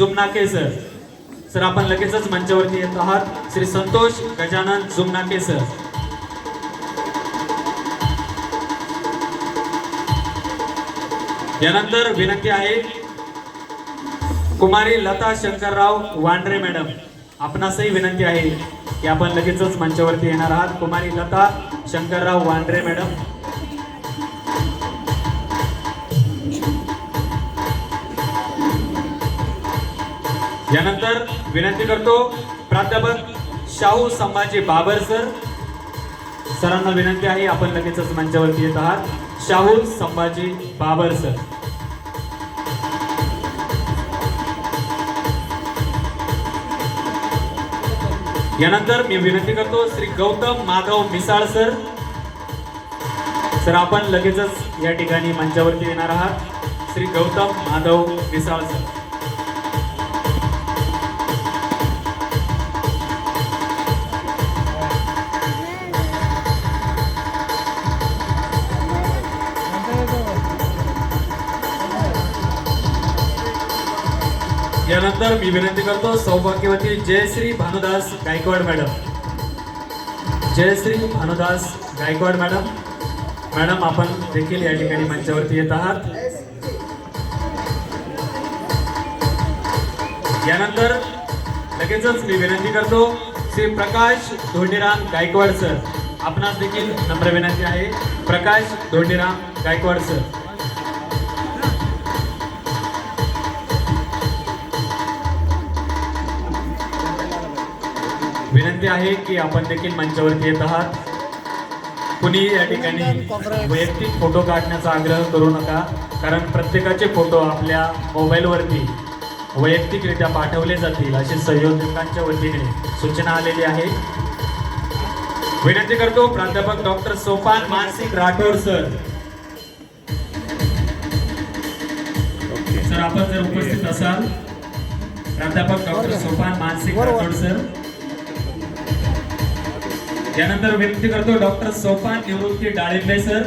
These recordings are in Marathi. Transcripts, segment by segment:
जुमनाके सर सर आपण लगेचच मंचावरती येत आहात. श्री संतोष गजानन जुमनाके सर यानंतर विनंती आहे कुमारी लता शंकरराव वांड्रे मॅडम. आपणासही विनंती आहे की आपण लगेचच मंचावरती येणार आहात. कुमारी लता शंकरराव वांड्रे मॅडम. यानंतर विनंती करतो प्राध्यापक शाहू संभाजी बाबर सर. सरांना विनंती आहे आपण लगेचच मंचावरती येत आहात. शाहू संभाजी बाबर सर. यानंतर मी विनंती करतो श्री गौतम माधव मिसाळ सर. सर आपण लगेचच या ठिकाणी मंचावरती येणार आहात. श्री गौतम माधव मिसाळ सर. यानंतर मी विनंती करतो सौभाग्यवती Jayashree Bhanudas Gaikwad madam. Jayashree Bhanudas Gaikwad madam. Madam आपण देखील या ठिकाणी मंचावरती येत आहात. यानंतर लगेचच मी विनंती करतो श्री प्रकाश धोंडीराम गायकवाड सर. आपणास देखील नम्र विनंती आहे. प्रकाश धोंडीराम गायकवाड सर. विनंती आहे की आपण देखील मंचावरती येत आहात. कुणी या ठिकाणी वैयक्तिक फोटो काढण्याचा आग्रह करू नका कारण प्रत्येकाचे फोटो आपल्या मोबाईलवरती वैयक्तिकरित्या पाठवले जातील अशी संयोजकांच्या वतीने सूचना आलेली आहे. विनंती करतो प्राध्यापक डॉक्टर सोपान मानसिक राठोड सर. सर आपण जर उपस्थित असाल प्राध्यापक डॉक्टर सोपान मानसिक राठोड सर. यानंतर विनंती करतो डॉक्टर सोपान निवृत्ती डाळिंबे सर.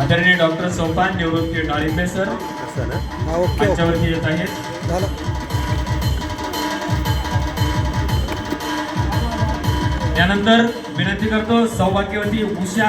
आदरणीय डॉक्टर सोपान निवृत्ती डाळिंबे सर. मंचावरती येत आहेत. त्यानंतर विनंती करतो सौभाग्यवती उषा